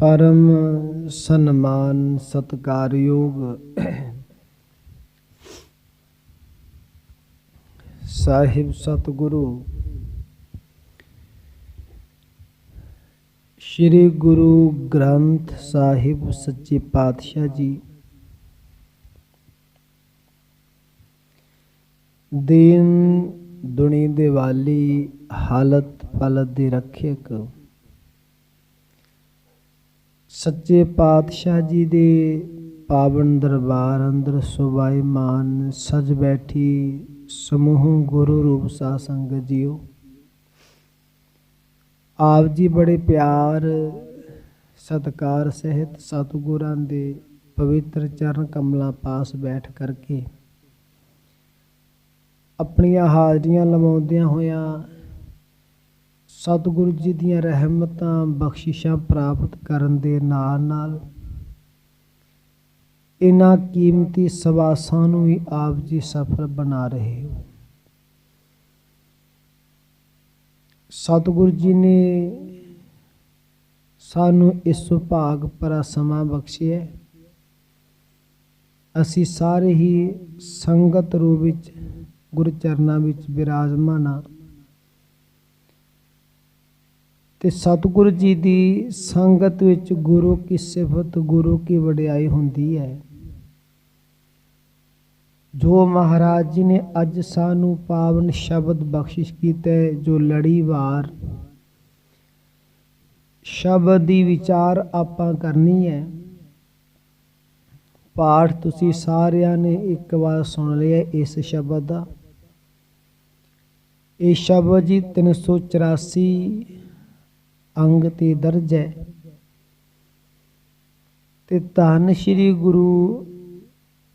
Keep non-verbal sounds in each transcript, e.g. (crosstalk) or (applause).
ਪਰਮ ਸਨਮਾਨ ਸਤਕਾਰਯੋਗ ਸਾਹਿਬ ਸਤਿਗੁਰੂ, ਸ੍ਰੀ ਗੁਰੂ ਗ੍ਰੰਥ ਸਾਹਿਬ ਸੱਚੇ ਪਾਤਸ਼ਾਹ ਜੀ, ਦੀਨ ਦੁਨੀ ਦੇ ਵਾਲੀ ਹਾਲਤ ਪਲਤ ਦੇ ਰੱਖਿਅਕ ਸੱਚੇ ਪਾਤਸ਼ਾਹ ਜੀ ਦੇ ਪਾਵਨ ਦਰਬਾਰ ਅੰਦਰ ਸੁਬਾਈ ਮਾਨ ਸਜ ਬੈਠੀ ਸਮੂਹ ਗੁਰੂ ਰੂਪ ਸਾ ਸੰਗਤ ਜੀਓ। ਆਪ ਜੀ ਬੜੇ ਪਿਆਰ, ਸਤਕਾਰ ਸਹਿਤ ਸਤਿਗੁਰਾਂ ਦੇ ਪਵਿੱਤਰ ਚਰਨ ਕਮਲਾਂ ਪਾਸ ਬੈਠ ਕਰਕੇ ਆਪਣੀਆਂ ਹਾਜ਼ਰੀਆਂ ਲਵਾਉਂਦਿਆਂ ਹੋਇਆਂ ਸਤਿਗੁਰੂ ਜੀ ਦੀਆਂ ਰਹਿਮਤਾਂ ਬਖਸ਼ਿਸ਼ਾਂ ਪ੍ਰਾਪਤ ਕਰਨ ਦੇ ਨਾਲ ਨਾਲ ਇਹਨਾਂ ਕੀਮਤੀ ਸਵਾਸਾਂ ਨੂੰ ਵੀ ਆਪ ਜੀ ਸਫਲ ਬਣਾ ਰਹੇ ਹੋ। ਸਤਿਗੁਰੂ ਜੀ ਨੇ ਸਾਨੂੰ ਇਸ ਸੁਭਾਗ ਭਰਾ ਸਮਾਂ ਬਖਸ਼ਿਆ। ਅਸੀਂ ਸਾਰੇ ਹੀ ਸੰਗਤ ਰੂਪ ਵਿੱਚ ਗੁਰੂ ਚਰਨਾਂ ਵਿੱਚ ਬਿਰਾਜਮਾਨ ਹਾਂ। ਤੇ ਸਤਿਗੁਰੂ ਜੀ ਦੀ ਸੰਗਤ ਵਿੱਚ ਗੁਰੂ ਕੀ ਸਿਫਤ ਗੁਰੂ ਕੀ ਵਡਿਆਈ ਹੁੰਦੀ ਹੈ। ਜੋ ਮਹਾਰਾਜ ਜੀ ਨੇ ਅੱਜ ਸਾਨੂੰ ਪਾਵਨ ਸ਼ਬਦ ਬਖਸ਼ਿਸ਼ ਕੀਤਾ ਹੈ, ਜੋ ਲੜੀਵਾਰ ਸ਼ਬਦ ਦੀ ਵਿਚਾਰ ਆਪਾਂ ਕਰਨੀ ਹੈ। ਪਾਠ ਤੁਸੀਂ ਸਾਰਿਆਂ ਨੇ ਇੱਕ ਵਾਰ ਸੁਣ ਲਿਆ ਇਸ ਸ਼ਬਦ ਦਾ। ਇਹ ਸ਼ਬਦ ਜੀ 384 ਅੰਗ ਤੇ ਦਰਜ ਹੈ। ਤੇ ਧੰਨ ਸ਼੍ਰੀ ਗੁਰੂ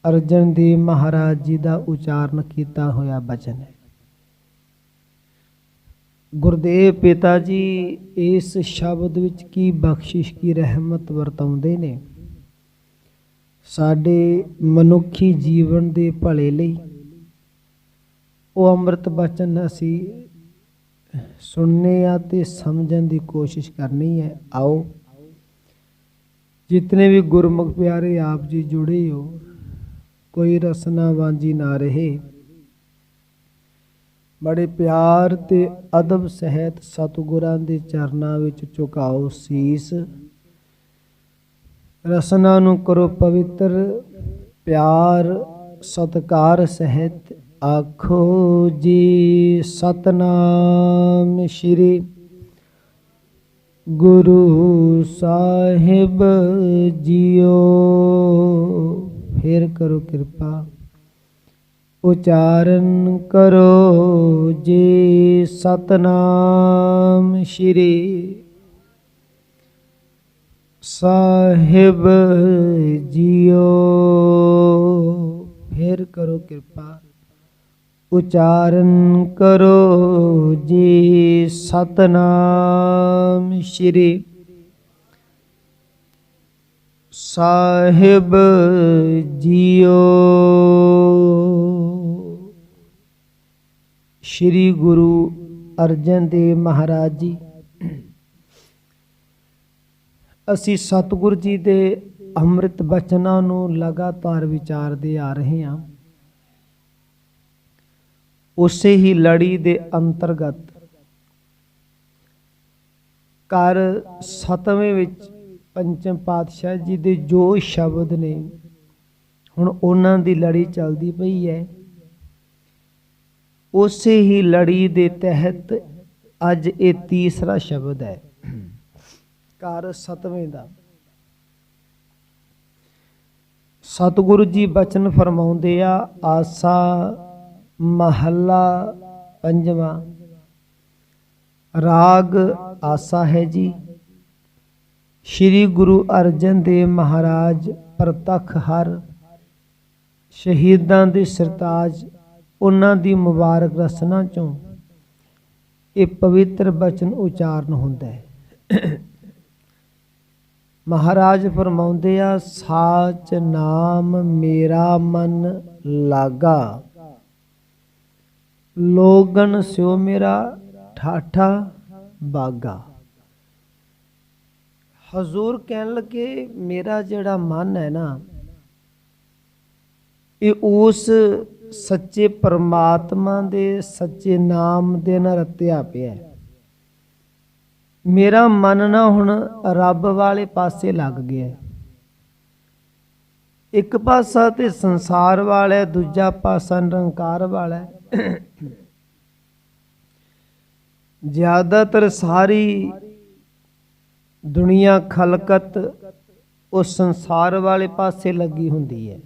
ਅਰਜਨ ਦੇਵ ਮਹਾਰਾਜ ਜੀ ਦਾ ਉਚਾਰਨ ਕੀਤਾ ਹੋਇਆ ਬਚਨ ਹੈ। ਗੁਰਦੇਵ ਪਿਤਾ ਜੀ, ਇਸ ਸ਼ਬਦ ਵਿੱਚ ਕੀ ਬਖਸ਼ਿਸ਼, ਕੀ ਰਹਿਮਤ ਵਰਤਾਉਂਦੇ ਨੇ? ਸਾਡੇ ਮਨੁੱਖੀ ਜੀਵਨ ਦੇ ਭਲੇ ਲਈ ਉਹ ਅੰਮ੍ਰਿਤ ਬਚਨ ਅਸੀਂ ਸੁਣਨੇ ਆ ਤੇ ਸਮਝਣ ਦੀ ਕੋਸ਼ਿਸ਼ ਕਰਨੀ ਹੈ। ਆਓ। ਜਿਤਨੇ ਵੀ ਗੁਰਮੁਖ ਪਿਆਰੇ ਆਪ ਜੀ ਜੁੜੇ ਹੋ, ਕੋਈ ਰਸਨਾ ਵਾਂਝੀ ਨਾ ਰਹੇ। ਬੜੇ ਪਿਆਰ ਤੇ ਅਦਬ ਸਹਿਤ ਸਤਿਗੁਰਾਂ ਦੇ ਚਰਨਾਂ ਵਿੱਚ ਝੁਕਾਓ ਸੀਸ। ਰਸਨਾ ਨੂੰ ਕਰੋ ਪਵਿੱਤਰ ਪਿਆਰ, ਸਤਕਾਰ ਸਹਿਤ ਆਖੋ ਜੀ ਸਤਨਾਮ ਸ਼੍ਰੀ ਗੁਰੂ ਸਾਹਿਬ ਜੀਓ। ਫੇਰ ਕਰੋ ਕਿਰਪਾ, ਉਚਾਰਨ ਕਰੋ ਜੀ ਸਤਨਾਮ ਸ਼੍ਰੀ ਸਾਹਿਬ ਜੀਓ। ਫੇਰ ਕਰੋ ਕਿਰਪਾ। ਉਚਾਰਨ ਕਰੋ ਜੀ ਸਤਨਾਮ ਸ਼੍ਰੀ ਸਾਹਿਬ ਜੀਓ। ਸ਼੍ਰੀ ਗੁਰੂ ਅਰਜਨ ਦੇਵ ਮਹਾਰਾਜ ਜੀ, ਅਸੀਂ ਸਤਿਗੁਰ ਜੀ ਦੇ ਅੰਮ੍ਰਿਤ ਬਚਨਾਂ ਨੂੰ ਲਗਾਤਾਰ ਵਿਚਾਰਦੇ ਆ ਰਹੇ ਹਾਂ। ਉਸੇ ਹੀ ਲੜੀ ਦੇ ਅੰਤਰਗਤ। ਕਰ ਸਤਵੇਂ ਵਿੱਚ ਪੰਚਮ ਪਾਤਸ਼ਾਹ ਜੀ ਦੇ ਜੋ ਸ਼ਬਦ ਨੇ, ਹੁਣ ਉਹਨਾਂ ਦੀ ਲੜੀ ਚੱਲਦੀ ਪਈ ਹੈ। ਉਸੇ ਹੀ ਲੜੀ ਦੇ ਤਹਿਤ ਅੱਜ ਇਹ ਤੀਸਰਾ ਸ਼ਬਦ ਹੈ ਕਰ ਸਤਵੇਂ ਦਾ। ਸਤਿਗੁਰੂ ਜੀ ਬਚਨ ਫਰਮਾਉਂਦੇ ਆ, ਆਸਾ ਮਹੱਲਾ ਪੰਜਵਾਂ। ਰਾਗ ਆਸਾ ਹੈ ਜੀ। ਸ਼੍ਰੀ ਗੁਰੂ ਅਰਜਨ ਦੇਵ ਮਹਾਰਾਜ ਪ੍ਰਤੱਖ ਹਰ, ਸ਼ਹੀਦਾਂ ਦੇ ਸਰਤਾਜ, ਉਹਨਾਂ ਦੀ ਮੁਬਾਰਕ ਰਸਨਾ ਚੋਂ ਇਹ ਪਵਿੱਤਰ ਬਚਨ ਉਚਾਰਨ ਹੁੰਦਾ ਹੈ। ਮਹਾਰਾਜ ਫਰਮਾਉਂਦੇ ਆ, ਸਾਚ ਨਾਮ ਮੇਰਾ ਮਨ ਲਾਗਾ। ਲੋਗਨ ਸਿਓ ਮੇਰਾ ਠਾਠਾ ਬਾਗਾ। ਹਜ਼ੂਰ ਕਹਿਣ ਲੱਗੇ, ਮੇਰਾ ਜਿਹੜਾ ਮਨ ਹੈ ਨਾ, ਇਹ ਉਸ ਸੱਚੇ ਪਰਮਾਤਮਾ ਦੇ ਸੱਚੇ ਨਾਮ ਦੇ ਨਾਲ ਰਤਿਆ ਪਿਆ ਮੇਰਾ ਮਨ ਨਾ ਹੁਣ ਰੱਬ ਵਾਲੇ ਪਾਸੇ ਲੱਗ ਗਿਆ ਇੱਕ ਪਾਸਾ ਤੇ ਸੰਸਾਰ ਵਾਲਾ ਦੂਜਾ ਪਾਸਾ ਨਿਰੰਕਾਰ ਵਾਲਾ ਹੈ। (coughs) ਜ਼ਿਆਦਾਤਰ ਸਾਰੀ ਦੁਨੀਆ ਖਲਕਤ ਉਹ ਸੰਸਾਰ ਵਾਲੇ ਪਾਸੇ ਲੱਗੀ ਹੁੰਦੀ ਹੈ।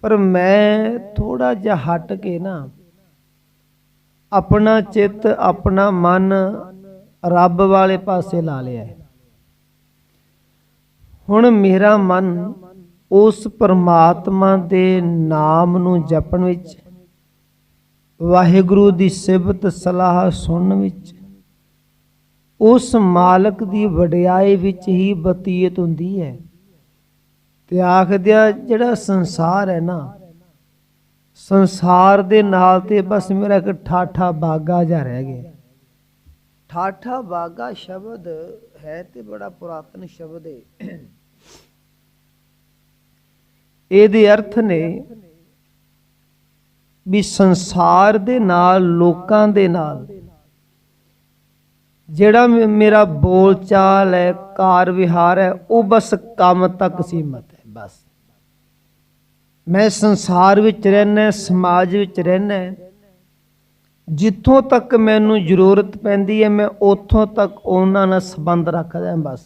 ਪਰ ਮੈਂ ਥੋੜਾ ਜਿਹਾ ਹਟ ਕੇ ਨਾ ਆਪਣਾ ਚਿੱਤ, ਆਪਣਾ ਮਨ ਰੱਬ ਵਾਲੇ ਪਾਸੇ ਲਾ ਲਿਆ ਹੈ। ਹੁਣ ਮੇਰਾ ਮਨ ਉਸ ਪਰਮਾਤਮਾ ਦੇ ਨਾਮ ਨੂੰ ਜਪਣ ਵਿੱਚ, ਵਾਹਿਗੁਰੂ ਦੀ ਸਿਫਤ ਸਲਾਹ ਸੁਣਨ ਵਿੱਚ, ਉਸ ਮਾਲਕ ਦੀ ਵਡਿਆਈ ਵਿੱਚ ਹੀ ਬਤੀਤ ਹੁੰਦੀ ਹੈ। ਤੇ ਆਖਦਿਆ ਜਿਹੜਾ ਸੰਸਾਰ ਹੈ ਨਾ, ਸੰਸਾਰ ਦੇ ਨਾਲ ਤੇ ਬਸ ਮੇਰਾ ਇੱਕ ਠਾਠਾ ਬਾਗਾ ਜਾ ਰਹਿ ਗਿਆ। ਠਾਠਾ ਬਾਗਾ ਸ਼ਬਦ ਹੈ ਤੇ ਬੜਾ ਪੁਰਾਤਨ ਸ਼ਬਦ ਹੈ ਇਹਦੇ ਅਰਥ ਨੇ ਵੀ ਸੰਸਾਰ ਦੇ ਨਾਲ, ਲੋਕਾਂ ਦੇ ਨਾਲ ਜਿਹੜਾ ਮੇ- ਮੇਰਾ ਬੋਲਚਾਲ ਹੈ, ਕਾਰ ਵਿਹਾਰ ਹੈ, ਉਹ ਬਸ ਕੰਮ ਤੱਕ ਸੀਮਤ ਹੈ, ਬਸ। ਮੈਂ ਸੰਸਾਰ ਵਿੱਚ ਰਹਿਣਾ ਸਮਾਜ ਵਿੱਚ ਰਹਿਣਾ ਜਿੱਥੋਂ ਤੱਕ ਮੈਨੂੰ ਜ਼ਰੂਰਤ ਪੈਂਦੀ ਹੈ, ਮੈਂ ਉੱਥੋਂ ਤੱਕ ਉਹਨਾਂ ਨਾਲ ਸੰਬੰਧ ਰੱਖਦਾ ਬਸ।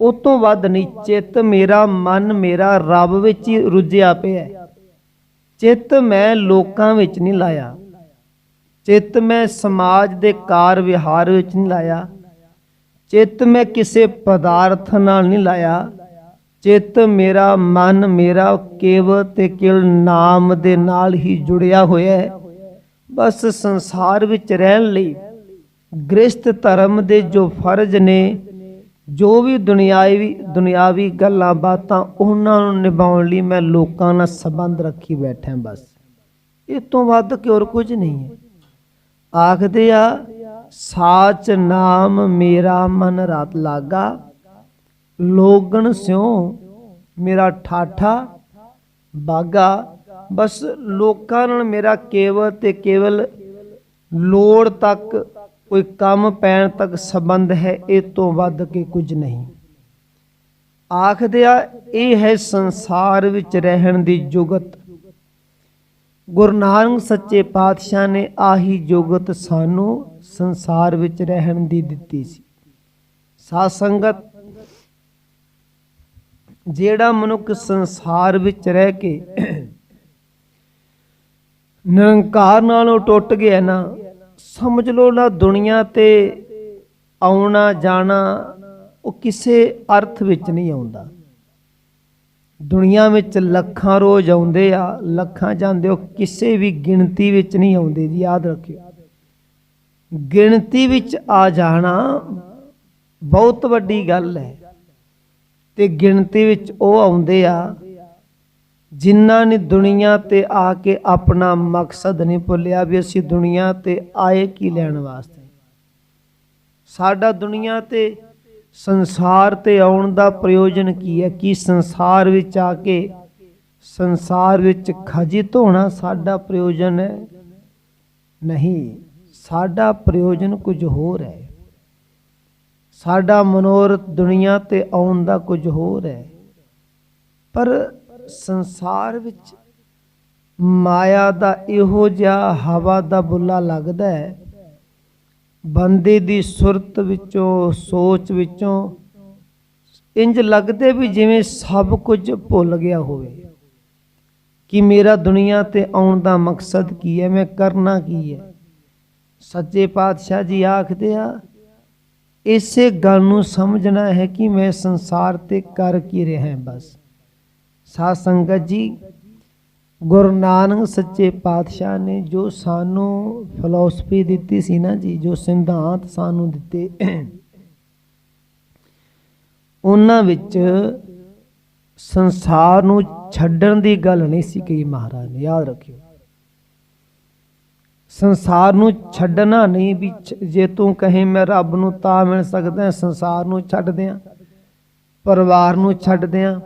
ਉਹ ਤੋਂ ਵੱਧ ਨਹੀਂ, ਚਿੱਤ ਮੇਰਾ ਮਨ ਮੇਰਾ ਰੱਬ ਵਿੱਚ ਹੀ ਰੁੱਝਿਆ ਪਿਆ ਚਿੱਤ ਮੈਂ ਲੋਕਾਂ ਵਿੱਚ ਨਹੀਂ ਲਾਇਆ। ਚਿੱਤ ਮੈਂ ਸਮਾਜ ਦੇ ਕਾਰ ਵਿਹਾਰ ਵਿੱਚ ਨਹੀਂ ਲਾਇਆ। ਚਿੱਤ ਮੈਂ ਕਿਸੇ ਪਦਾਰਥ ਨਾਲ ਨਹੀਂ ਲਾਇਆ। ਚਿੱਤ ਮੇਰਾ ਮਨ ਮੇਰਾ ਕੇਵਲ ਤੇ ਕੇਵਲ ਨਾਮ ਦੇ ਨਾਲ ਹੀ ਜੁੜਿਆ ਹੋਇਆ ਹੈ। ਬਸ ਸੰਸਾਰ ਵਿੱਚ ਰਹਿਣ ਲਈ ਗ੍ਰਸਥ ਧਰਮ ਦੇ ਜੋ ਫਰਜ਼ ਨੇ ਜੋ ਵੀ ਦੁਨਿਆਵੀ ਦੁਨਿਆਵੀ ਗੱਲਾਂ ਬਾਤਾਂ ਉਹਨਾਂ ਨੂੰ ਨਿਭਾਉਣ ਲਈ ਮੈਂ ਲੋਕਾਂ ਨਾਲ ਸੰਬੰਧ ਰੱਖੀ ਬੈਠਾ ਬਸ। ਇਹ ਤੋਂ ਵੱਧ ਕਿ ਹੋਰ ਕੁਝ ਨਹੀਂ ਹੈ। ਆਖਦੇ ਆ, ਸਾਚ ਨਾਮ ਮੇਰਾ ਮਨ ਰਾਤ ਲਾਗਾ। ਲੋਗਣ ਸਿਉ ਮੇਰਾ ਠਾਠਾ ਬਾਗਾ। ਬਸ ਲੋਕਾਂ ਨਾਲ ਮੇਰਾ ਕੇਵਲ ਤੇ ਕੇਵਲ ਲੋੜ ਤੱਕ ਕੋਈ ਕੰਮ ਪੈਣ ਤੱਕ ਸੰਬੰਧ ਹੈ, ਇਹ ਤੋਂ ਵੱਧ ਕੇ ਕੁਝ ਨਹੀਂ। ਆਖਦੇ ਇਹ ਹੈ ਸੰਸਾਰ ਵਿੱਚ ਰਹਿਣ ਦੀ ਜੁਗਤ। ਗੁਰੂ ਨਾਨਕ ਸੱਚੇ ਪਾਤਸ਼ਾਹ ਨੇ ਆਹੀ ਜੁਗਤ ਸਾਨੂੰ ਸੰਸਾਰ ਵਿੱਚ ਰਹਿਣ ਦੀ ਦਿੱਤੀ ਸੀ। ਸਾਧ ਸੰਗਤ, ਜਿਹੜਾ ਮਨੁੱਖ ਸੰਸਾਰ ਵਿੱਚ ਰਹਿ ਕੇ ਨਿਰੰਕਾਰ ਨਾਲੋਂ ਟੁੱਟ ਗਿਆ ਨਾ ਸਮਝ ਲਓ ਨਾ ਦੁਨੀਆ ਤੇ ਆਉਣਾ, ਜਾਣਾ, ਉਹ ਕਿਸੇ ਅਰਥ ਵਿੱਚ ਨਹੀਂ ਆਉਂਦਾ। ਦੁਨੀਆ ਵਿੱਚ ਲੱਖਾਂ ਰੋਜ਼ ਆਉਂਦੇ ਆ, ਲੱਖਾਂ ਜਾਂਦੇ, ਉਹ ਕਿਸੇ ਵੀ ਗਿਣਤੀ ਵਿੱਚ ਨਹੀਂ ਆਉਂਦੇ ਜੀ, ਯਾਦ ਰੱਖਿਓ। ਗਿਣਤੀ ਵਿੱਚ ਆ ਜਾਣਾ ਬਹੁਤ ਵੱਡੀ ਗੱਲ ਹੈ ਤੇ ਗਿਣਤੀ ਵਿੱਚ ਉਹ ਆਉਂਦੇ ਆ ਜਿਨ੍ਹਾਂ ਨੇ ਦੁਨੀਆ ਤੇ ਆ ਕੇ ਆਪਣਾ ਮਕਸਦ ਨਹੀਂ ਭੁੱਲਿਆ ਵੀ ਅਸੀਂ ਦੁਨੀਆ ਤੇ ਆਏ ਕੀ ਲੈਣ ਵਾਸਤੇ? ਸਾਡਾ ਦੁਨੀਆ ਤੇ ਸੰਸਾਰ ਤੇ ਆਉਣ ਦਾ ਪ੍ਰਯੋਜਨ ਕੀ ਹੈ? ਕਿ ਸੰਸਾਰ ਵਿੱਚ ਆ ਕੇ ਸੰਸਾਰ ਵਿੱਚ ਖਜਿਤ ਹੋਣਾ ਸਾਡਾ ਪ੍ਰਯੋਜਨ ਹੈ? ਨਹੀਂ, ਸਾਡਾ ਪ੍ਰਯੋਜਨ ਕੁਝ ਹੋਰ ਹੈ। ਸਾਡਾ ਮਨੋਰਥ ਦੁਨੀਆ ਤੇ ਆਉਣ ਦਾ ਕੁਝ ਹੋਰ ਹੈ। ਪਰ ਸੰਸਾਰ ਵਿੱਚ ਮਾਇਆ ਦਾ ਇਹੋ ਜਿਹਾ ਹਵਾ ਦਾ ਬੁੱਲਾ ਲੱਗਦਾ ਹੈ। ਬੰਦੇ ਦੀ ਸੁਰਤ ਵਿੱਚੋਂ, ਸੋਚ ਵਿੱਚੋਂ ਇੰਜ ਲੱਗਦੇ ਵੀ ਜਿਵੇਂ ਸਭ ਕੁਝ ਭੁੱਲ ਗਿਆ ਹੋਵੇ ਕਿ ਮੇਰਾ ਦੁਨੀਆ ਤੇ ਆਉਣ ਦਾ ਮਕਸਦ ਕੀ ਹੈ, ਮੈਂ ਕਰਨਾ ਕੀ ਹੈ। ਸੱਚੇ ਪਾਤਸ਼ਾਹ ਜੀ ਆਖਦੇ ਆ, ਇਸੇ ਗੱਲ ਨੂੰ ਸਮਝਣਾ ਹੈ ਕਿ ਮੈਂ ਸੰਸਾਰ ਤੇ ਕਰ ਕੀ ਰਿਹਾ ਹਾਂ ਬਸ। ਸਾਧ ਸੰਗਤ ਜੀ, ਗੁਰੂ ਨਾਨਕ ਸੱਚੇ ਪਾਤਸ਼ਾਹ ਨੇ ਜੋ ਸਾਨੂੰ ਫਿਲਾਸਫੀ ਦਿੱਤੀ ਸੀ ਨਾ ਜੀ, ਜੋ ਸਿਧਾਂਤ ਸਾਨੂੰ ਦਿੱਤੇ, ਉਹਨਾਂ ਵਿੱਚ ਸੰਸਾਰ ਨੂੰ ਛੱਡਣ ਦੀ ਗੱਲ ਨਹੀਂ ਸੀ ਕਹੀ ਮਹਾਰਾਜ ਨੇ, ਯਾਦ ਰੱਖਿਓ। ਸੰਸਾਰ ਨੂੰ ਛੱਡਣਾ ਨਹੀਂ ਵੀ ਜੇ ਤੂੰ ਕਹੇ ਮੈਂ ਰੱਬ ਨੂੰ ਤਾਂ ਮਿਲ ਸਕਦਾ, ਸੰਸਾਰ ਨੂੰ ਛੱਡ ਦਿਆਂ ਪਰਿਵਾਰ ਨੂੰ ਛੱਡ ਦਿਆਂ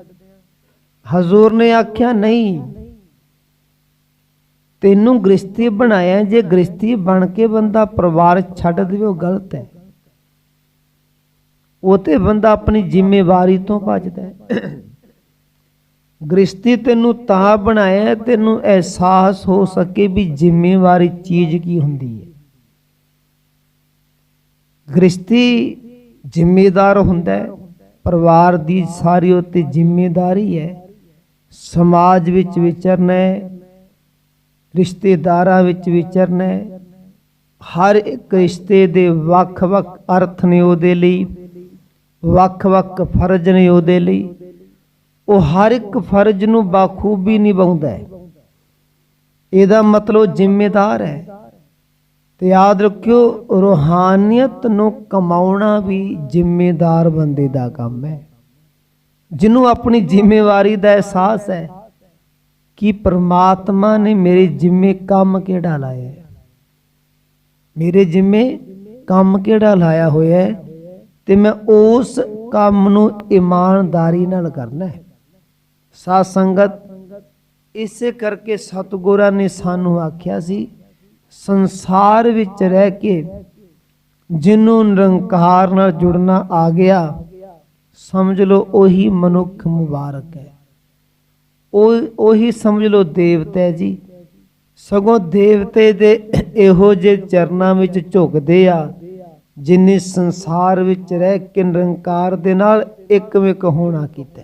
ਹਜ਼ੂਰ ਨੇ ਆਖਿਆ, ਨਹੀਂ, ਤੈਨੂੰ ਗ੍ਰਸਤੀ ਬਣਾਇਆ, ਜੇ ਗ੍ਰਸਤੀ ਬਣ ਕੇ ਬੰਦਾ ਪਰਿਵਾਰ ਛੱਡ ਦੇਵੇ, ਉਹ ਗਲਤ ਹੈ। ਉਹ ਤੇ ਬੰਦਾ ਆਪਣੀ ਜ਼ਿੰਮੇਵਾਰੀ ਤੋਂ ਭੱਜਦਾ ਹੈ। ਗ੍ਰਸਤੀ ਤੈਨੂੰ ਤਾਂ ਬਣਾਇਆ ਤੈਨੂੰ ਅਹਿਸਾਸ ਹੋ ਸਕੇ ਵੀ ਜ਼ਿੰਮੇਵਾਰੀ ਚੀਜ਼ ਕੀ ਹੁੰਦੀ ਹੈ। ਗ੍ਰਸਤੀ ਜ਼ਿੰਮੇਦਾਰ ਹੁੰਦਾ ਹੈ, ਪਰਿਵਾਰ ਦੀ ਸਾਰੀ ਉਤੇ ਜ਼ਿੰਮੇਦਾਰੀ ਹੈ। ਸਮਾਜ ਵਿੱਚ ਵਿਚਰਨਾ, ਰਿਸ਼ਤੇਦਾਰਾਂ ਵਿੱਚ ਵਿਚਰਨਾ, ਹਰ ਇੱਕ ਰਿਸ਼ਤੇ ਦੇ ਵੱਖ-ਵੱਖ ਅਰਥ ਨੇ ਉਹਦੇ ਲਈ, ਵੱਖ-ਵੱਖ ਫਰਜ਼ ਨੇ ਉਹਦੇ ਲਈ। ਉਹ ਹਰ ਇੱਕ ਫਰਜ਼ ਨੂੰ ਬਾਖੂਬੀ ਨਿਭਾਉਂਦਾ ਹੈ। ਇਹਦਾ ਮਤਲਬ ਜ਼ਿੰਮੇਦਾਰ ਹੈ। ਤੇ ਯਾਦ ਰੱਖਿਓ, ਰੂਹਾਨੀਅਤ ਨੂੰ ਕਮਾਉਣਾ ਵੀ ਜ਼ਿੰਮੇਦਾਰ ਬੰਦੇ ਦਾ ਕੰਮ ਹੈ। ਜਿਹਨੂੰ ਆਪਣੀ ਜ਼ਿੰਮੇਵਾਰੀ ਦਾ ਅਹਿਸਾਸ ਹੈ ਕਿ ਪ੍ਰਮਾਤਮਾ ਨੇ ਮੇਰੇ ਜ਼ਿੰਮੇ ਕੰਮ ਕਿਹੜਾ ਲਾਇਆ ਹੈ ਮੇਰੇ ਜ਼ਿੰਮੇ ਕੰਮ ਕਿਹੜਾ ਲਾਇਆ ਹੋਇਆ ਹੈ ਤੇ ਮੈਂ ਉਸ ਕੰਮ ਨੂੰ ਇਮਾਨਦਾਰੀ ਨਾਲ ਕਰਨਾ ਹੈ ਸਾਧ ਸੰਗਤ ਇਸੇ ਕਰਕੇ ਸਤਿਗੁਰਾਂ ਨੇ ਸਾਨੂੰ ਆਖਿਆ ਸੀ ਸੰਸਾਰ ਵਿੱਚ ਰਹਿ ਕੇ ਜਿਹਨੂੰ ਨਿਰੰਕਾਰ ਨਾਲ ਜੁੜਨਾ ਆ ਗਿਆ ਸਮਝ ਲਓ ਉਹੀ ਮਨੁੱਖ ਮੁਬਾਰਕ ਹੈ। ਉਹ ਉਹੀ ਸਮਝ ਲਓ ਦੇਵਤਾ ਹੈ ਜੀ। ਸਗੋਂ ਦੇਵਤੇ ਦੇ ਇਹੋ ਜਿਹੇ ਚਰਨਾਂ ਵਿੱਚ ਝੁਕਦੇ ਆ, ਜਿਨੇ ਸੰਸਾਰ ਵਿੱਚ ਰਹਿ ਕੇ ਨਿਰੰਕਾਰ ਦੇ ਨਾਲ ਇੱਕਵਿਕ ਹੋਣਾ ਕੀਤਾ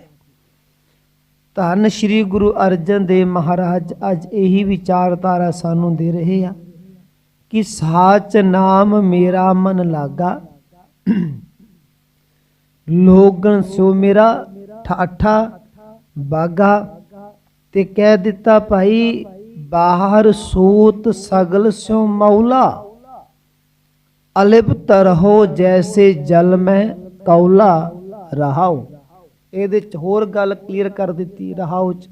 ਧੰਨ ਸ਼੍ਰੀ ਗੁਰੂ ਅਰਜਨ ਦੇਵ ਮਹਾਰਾਜ ਅੱਜ ਇਹੀ ਵਿਚਾਰਧਾਰਾ ਸਾਨੂੰ ਦੇ ਰਹੇ ਆ ਕਿ ਸਾਚ ਨਾਮ ਮੇਰਾ ਮਨ ਲਾਗਾ। ਲੋਗਨ ਸੋ ਮੇਰਾ ਠਾਠਾ ਬਾਗਾ ਤੇ ਕਹਿ ਦਿੱਤਾ ਭਾਈ, ਬਾਹਰ ਸੂਤ ਸਗਲ ਸਿਓ ਮੌਲਾ। ਅਲਿਪਤ ਰਹੋ ਜੈਸੇ ਜਲ ਮੈਂ ਕੌਲਾ ਰਹਾਉ। ਇਹਦੇ ਚ ਹੋਰ ਗੱਲ ਕਲੀਅਰ ਕਰ ਦਿੱਤੀ ਰਹਾਉ ਚ।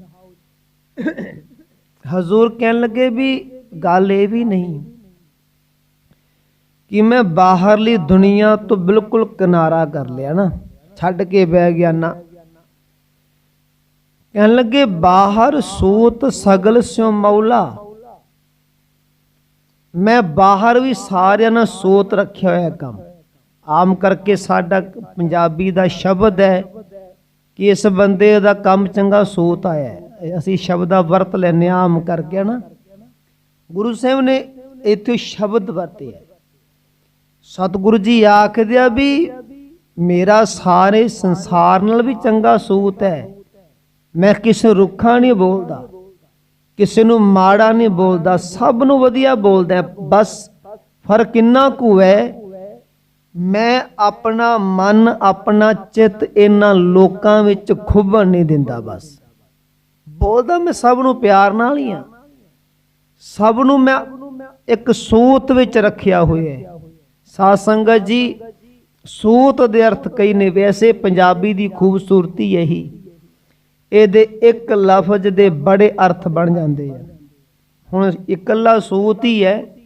ਹਜ਼ੂਰ ਕਹਿਣ ਲੱਗੇ ਵੀ ਗੱਲ ਇਹ ਵੀ ਨਹੀਂ। ਕਿ ਮੈਂ ਬਾਹਰਲੀ ਦੁਨੀਆ ਤੋਂ ਬਿਲਕੁਲ ਕਿਨਾਰਾ ਕਰ ਲਿਆ ਨਾ, ਛੱਡ ਕੇ ਬਹਿ ਗਿਆ ਨਾ। ਕਹਿਣ ਲੱਗੇ, ਬਾਹਰ ਸੂਤ ਸਗਲ ਸਿਓ ਮੌਲਾ। ਮੈਂ ਬਾਹਰ ਵੀ ਸਾਰਿਆਂ ਨਾਲ ਸੋਤ ਰੱਖਿਆ ਹੋਇਆ ਕੰਮ। ਆਮ ਕਰਕੇ ਸਾਡਾ ਪੰਜਾਬੀ ਦਾ ਸ਼ਬਦ ਹੈ ਕਿ ਇਸ ਬੰਦੇ ਦਾ ਕੰਮ ਚੰਗਾ ਸੋਤ ਆਇਆ ਅਸੀਂ ਸ਼ਬਦ ਦਾ ਵਰਤ ਲੈਨੇ ਹਾਂ ਆਮ ਕਰਕੇ ਨਾ। ਗੁਰੂ ਸਾਹਿਬ ਨੇ ਇੱਥੇ ਸ਼ਬਦ ਵਰਤੇ ਹੈ। ਸਤਿਗੁਰੂ ਜੀ ਆਖਦੇ ਆ ਵੀ ਮੇਰਾ ਸਾਰੇ ਸੰਸਾਰ ਨਾਲ ਵੀ ਚੰਗਾ ਸੂਤ ਹੈ। ਮੈਂ ਕਿਸੇ ਰੁੱਖਾ ਨਹੀਂ ਬੋਲਦਾ, ਕਿਸੇ ਨੂੰ ਮਾੜਾ ਨਹੀਂ ਬੋਲਦਾ, ਸਭ ਨੂੰ ਵਧੀਆ ਬੋਲਦਾ ਬਸ ਫ਼ਰਕ ਇੰਨਾ ਕੁ ਹੈ, ਮੈਂ ਆਪਣਾ ਮਨ, ਆਪਣਾ ਚਿੱਤ ਇਹਨਾਂ ਲੋਕਾਂ ਵਿੱਚ ਖੁੱਭਣ ਨਹੀਂ ਦਿੰਦਾ ਬਸ। ਬੋਲਦਾ ਮੈਂ ਸਭ ਨੂੰ ਪਿਆਰ ਨਾਲ ਹੀ ਆ ਸਭ ਨੂੰ ਮੈਂ ਇੱਕ ਸੂਤ ਵਿੱਚ ਰੱਖਿਆ ਹੋਇਆ ਹੈ। ਸਾਧ ਸੰਗਤ ਜੀ, ਸੂਤ ਦੇ ਅਰਥ ਕਈ ਨੇ, ਵੈਸੇ ਪੰਜਾਬੀ ਦੀ ਖੂਬਸੂਰਤੀ ਇਹੀ। ਇਹਦੇ ਇੱਕ ਲਫ਼ਜ਼ ਦੇ ਬੜੇ ਅਰਥ ਬਣ ਜਾਂਦੇ ਆ। ਹੁਣ ਇਕੱਲਾ ਸੂਤ ਹੀ ਹੈ।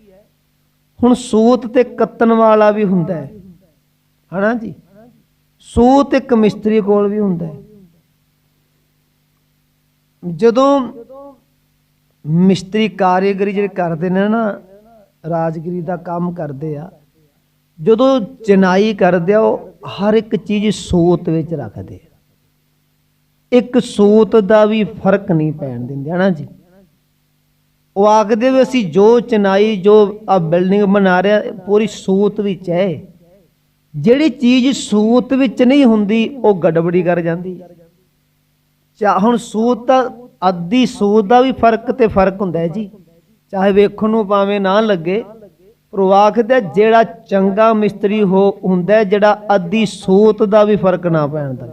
ਹੁਣ ਸੂਤ ਤੇ ਕੱਤਣ ਵਾਲਾ ਵੀ ਹੁੰਦਾ ਹੈ। ਹਨਾ ਜੀ? ਸੂਤ ਇੱਕ ਮਿਸਤਰੀ ਕੋਲ ਵੀ ਹੁੰਦਾ ਹੈ। ਜਦੋਂ ਮਿਸਤਰੀ ਕਾਰੀਗਰੀ ਜਿਹੜੇ ਕਰਦੇ ਨੇ ਨਾ, ਰਾਜਗਰੀ ਦਾ ਕੰਮ ਕਰਦੇ ਆ ਜਦੋਂ ਚਨਾਈ ਕਰਦੇ ਆ, ਉਹ ਹਰ ਇੱਕ ਚੀਜ਼ ਸੂਤ ਵਿੱਚ ਰੱਖਦੇ ਇੱਕ ਸੂਤ ਦਾ ਵੀ ਫ਼ਰਕ ਨਹੀਂ ਪੈਣ ਦਿੰਦੇ, ਹਨਾ ਜੀ? ਉਹ ਆਖਦੇ ਵੀ ਅਸੀਂ ਜੋ ਚਨਾਈ, ਜੋ ਆ ਬਿਲਡਿੰਗ ਬਣਾ ਰਿਹਾ ਪੂਰੀ ਸੂਤ ਵਿੱਚ ਹੈ। ਜਿਹੜੀ ਚੀਜ਼ ਸੂਤ ਵਿੱਚ ਨਹੀਂ ਹੁੰਦੀ, ਉਹ ਗੜਬੜੀ ਕਰ ਜਾਂਦੀ ਚਾ ਹੁਣ ਸੂਤ ਦਾ, ਅੱਧੀ ਸੂਤ ਦਾ ਵੀ ਫ਼ਰਕ ਤੇ ਫ਼ਰਕ ਹੁੰਦਾ ਹੈ ਜੀ। ਚਾਹੇ ਵੇਖਣ ਨੂੰ ਭਾਵੇਂ ਨਾ ਲੱਗੇ ਉਹ ਆਖਦਾ, ਜਿਹੜਾ ਚੰਗਾ ਮਿਸਤਰੀ ਹੋ ਹੁੰਦਾ ਜਿਹੜਾ ਅੱਧੀ ਸੂਤ ਦਾ ਵੀ ਫ਼ਰਕ ਨਾ ਪੈਣ ਦਾ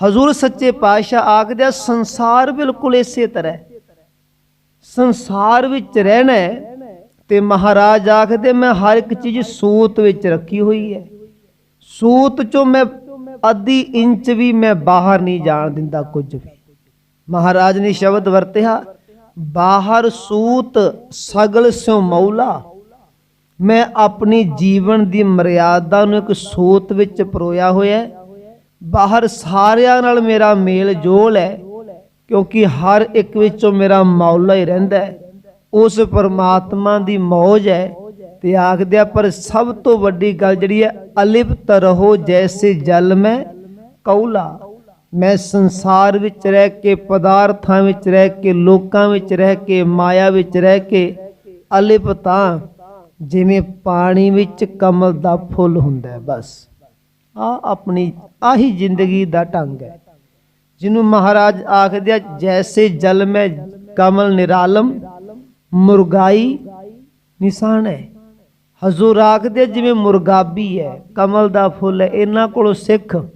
ਹਜ਼ੂਰ ਸੱਚੇ ਪਾਤਸ਼ਾਹ ਆਖਦੇ ਸੰਸਾਰ ਬਿਲਕੁਲ ਇਸੇ ਤਰ੍ਹਾਂ ਸੰਸਾਰ ਵਿੱਚ ਰਹਿਣਾ ਤੇ ਮਹਾਰਾਜ ਆਖਦੇ, ਮੈਂ ਹਰ ਇੱਕ ਚੀਜ਼ ਸੂਤ ਵਿੱਚ ਰੱਖੀ ਹੋਈ ਹੈ। ਸੂਤ ਚੋਂ ਮੈਂ ਅੱਧੀ ਇੰਚ ਵੀ ਮੈਂ ਬਾਹਰ ਨਹੀਂ ਜਾਣ ਦਿੰਦਾ ਕੁਝ ਵੀ। ਮਹਾਰਾਜ ਨੇ ਸ਼ਬਦ ਵਰਤਿਆ ਬਾਹਰ ਸੂਤ ਸਗਲ ਸਿਉ ਮੌਲਾ। ਮੈਂ ਆਪਣੀ ਜੀਵਨ ਦੀ ਮਰਿਆਦਾ ਨੂੰ ਇੱਕ ਸੂਤ ਵਿੱਚ ਪਰੋਇਆ ਹੋਇਆ ਬਾਹਰ ਸਾਰਿਆਂ ਨਾਲ ਮੇਰਾ ਮੇਲ ਜੋਲ ਹੈ, ਕਿਉਂਕਿ ਹਰ ਇੱਕ ਵਿੱਚੋਂ ਮੇਰਾ ਮੌਲਾ ਹੀ ਰਹਿੰਦਾ ਉਸ ਪਰਮਾਤਮਾ ਦੀ ਮੌਜ ਹੈ ਤੇ ਆਖਦੇ ਆ ਪਰ ਸਭ ਤੋਂ ਵੱਡੀ ਗੱਲ ਜਿਹੜੀ ਹੈ ਅਲਿਪ ਰਹੋ ਜੈਸੇ ਜਲ ਮੈਂ ਕੌਲਾ ਮੈਂ ਸੰਸਾਰ ਵਿੱਚ ਰਹਿ ਕੇ, ਪਦਾਰਥਾਂ ਵਿੱਚ ਰਹਿ ਕੇ, ਲੋਕਾਂ ਵਿੱਚ ਰਹਿ ਕੇ, ਮਾਇਆ ਵਿੱਚ ਰਹਿ ਕੇ ਅਲਿਪਤਾਂ ਜਿਵੇਂ ਪਾਣੀ ਵਿੱਚ ਕਮਲ ਦਾ ਫੁੱਲ ਹੁੰਦਾ ਹੈ ਬਸ। ਆ ਆਪਣੀ, ਆਹੀ ਜ਼ਿੰਦਗੀ ਦਾ ਢੰਗ ਹੈ। ਜਿਹਨੂੰ ਮਹਾਰਾਜ ਆਖਦੇ ਆ, ਜੈਸੇ ਜਲ ਮੈਂ ਕਮਲ ਨਿਰਾਲਮ, ਮੁਰਗਾਈ ਨਿਸ਼ਾਨ ਹੈ। ਹਜ਼ੂਰ ਆਖਦੇ ਆ, ਜਿਵੇਂ ਮੁਰਗਾਬੀ ਹੈ, ਕਮਲ ਦਾ ਫੁੱਲ ਹੈ। ਇਹਨਾਂ ਕੋਲੋਂ ਸਿੱਖ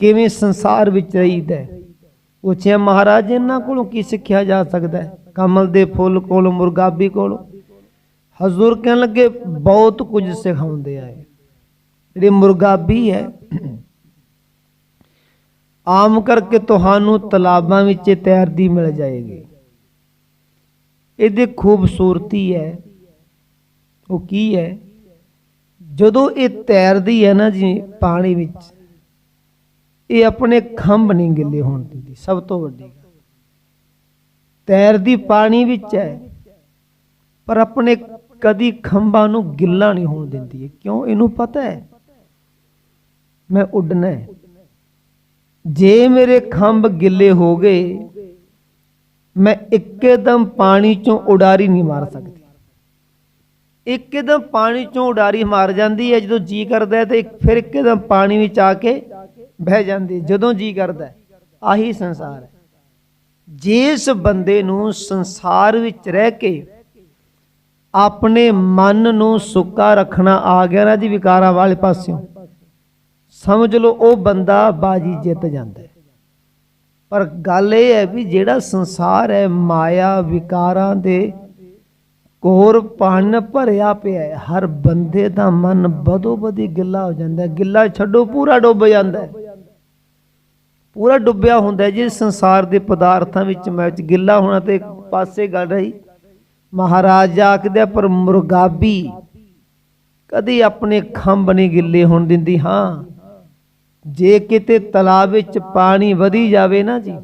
ਕਿਵੇਂ ਸੰਸਾਰ ਵਿੱਚ ਰਹੀਦਾ ਹੈ? ਪੁੱਛਿਆ, ਮਹਾਰਾਜ, ਇਹਨਾਂ ਕੋਲੋਂ ਕੀ ਸਿੱਖਿਆ ਜਾ ਸਕਦਾ ਹੈ? ਕਮਲ ਦੇ ਫੁੱਲ ਕੋਲੋਂ, ਮੁਰਗਾਬੀ ਕੋਲੋਂ? ਹਜ਼ੂਰ ਕਹਿਣ ਲੱਗੇ, ਬਹੁਤ ਕੁਝ ਸਿਖਾਉਂਦੇ ਆ ਇਹ। ਜਿਹੜੀ ਮੁਰਗਾਬੀ ਹੈ, ਆਮ ਕਰਕੇ ਤੁਹਾਨੂੰ ਤਲਾਬਾਂ ਵਿੱਚ ਇਹ ਤੈਰਦੀ ਮਿਲ ਜਾਏਗੀ। ਇਹਦੀ ਖੂਬਸੂਰਤੀ ਹੈ। ਉਹ ਕੀ ਹੈ? ਜਦੋਂ ਇਹ ਤੈਰਦੀ ਹੈ ਨਾ ਜੀ ਪਾਣੀ ਵਿੱਚ ਇਹ ਆਪਣੇ ਖੰਭ ਨਹੀਂ ਗਿੱਲੇ ਹੋਣ ਦਿੰਦੀ, ਸਭ ਤੋਂ ਵੱਡੀ ਗੱਲ। ਤੈਰਦੀ ਪਾਣੀ ਵਿੱਚ ਹੈ, ਪਰ ਆਪਣੇ ਕਦੀ ਖੰਭਾਂ ਨੂੰ ਗਿੱਲਾ ਨਹੀਂ ਹੋਣ ਦਿੰਦੀ ਕਿਉਂ? ਇਹਨੂੰ ਪਤਾ ਹੈ, ਮੈਂ ਉੱਡਣਾ ਹੈ। ਜੇ ਮੇਰੇ ਖੰਭ ਗਿੱਲੇ ਹੋ ਗਏ, ਮੈਂ ਇੱਕਦਮ ਪਾਣੀ ਚੋਂ ਉਡਾਰੀ ਨਹੀਂ ਮਾਰ ਸਕਦੀ। ਇੱਕਦਮ ਪਾਣੀ ਚੋਂ ਉਡਾਰੀ ਮਾਰ ਜਾਂਦੀ ਹੈ, ਜਦੋਂ ਜੀ ਕਰਦਾ ਹੈ ਤੇ ਇੱਕ- ਫਿਰ ਇੱਕਦਮ ਪਾਣੀ ਵਿੱਚ ਆ ਕੇ ਬਹਿ ਜਾਂਦੀ, ਜਦੋਂ ਜੀ ਕਰਦਾ ਆਹੀ ਸੰਸਾਰ ਹੈ। ਜਿਸ ਬੰਦੇ ਨੂੰ ਸੰਸਾਰ ਵਿੱਚ ਰਹਿ ਕੇ ਆਪਣੇ ਮਨ ਨੂੰ ਸੁੱਕਾ ਰੱਖਣਾ ਆ ਗਿਆ ਨਾ ਜੀ ਵਿਕਾਰਾਂ ਵਾਲੇ ਪਾਸਿਓਂ, ਸਮਝ ਲਓ ਉਹ ਬੰਦਾ ਬਾਜੀ ਜਿੱਤ ਜਾਂਦਾ ਪਰ ਗੱਲ ਇਹ ਹੈ ਵੀ ਜਿਹੜਾ ਸੰਸਾਰ ਹੈ, ਮਾਇਆ ਵਿਕਾਰਾਂ ਦੇ ਕੋਰ ਪਾਣ ਭਰਿਆ ਪਿਆ ਹੈ। ਹਰ ਬੰਦੇ ਦਾ ਮਨ ਬਦੋ ਬਦੀ ਗਿੱਲਾ ਹੋ ਜਾਂਦਾ ਗਿੱਲਾ ਛੱਡੋ, ਪੂਰਾ ਡੁੱਬ ਜਾਂਦਾ ਹੈ। ਪੂਰਾ ਡੁੱਬਿਆ ਹੁੰਦਾ ਜੇ ਸੰਸਾਰ ਦੇ ਪਦਾਰਥਾਂ ਵਿੱਚ ਮੈਂ ਗਿੱਲਾ ਹੋਣਾ ਤੇ ਪਾਸੇ ਗੱਲ ਰਹੀ। ਮਹਾਰਾਜ ਆਖਦੇ ਪਰ ਮੁਰਗਾਬੀ ਕਦੇ ਆਪਣੇ ਖੰਭ ਨਹੀਂ ਗਿੱਲੇ ਹੋਣ ਦਿੰਦੀ। ਹਾਂ, ਜੇ ਕਿਤੇ ਤਲਾਬ ਵਿੱਚ ਪਾਣੀ ਵਧੀ ਜਾਵੇ ਨਾ ਜੀ,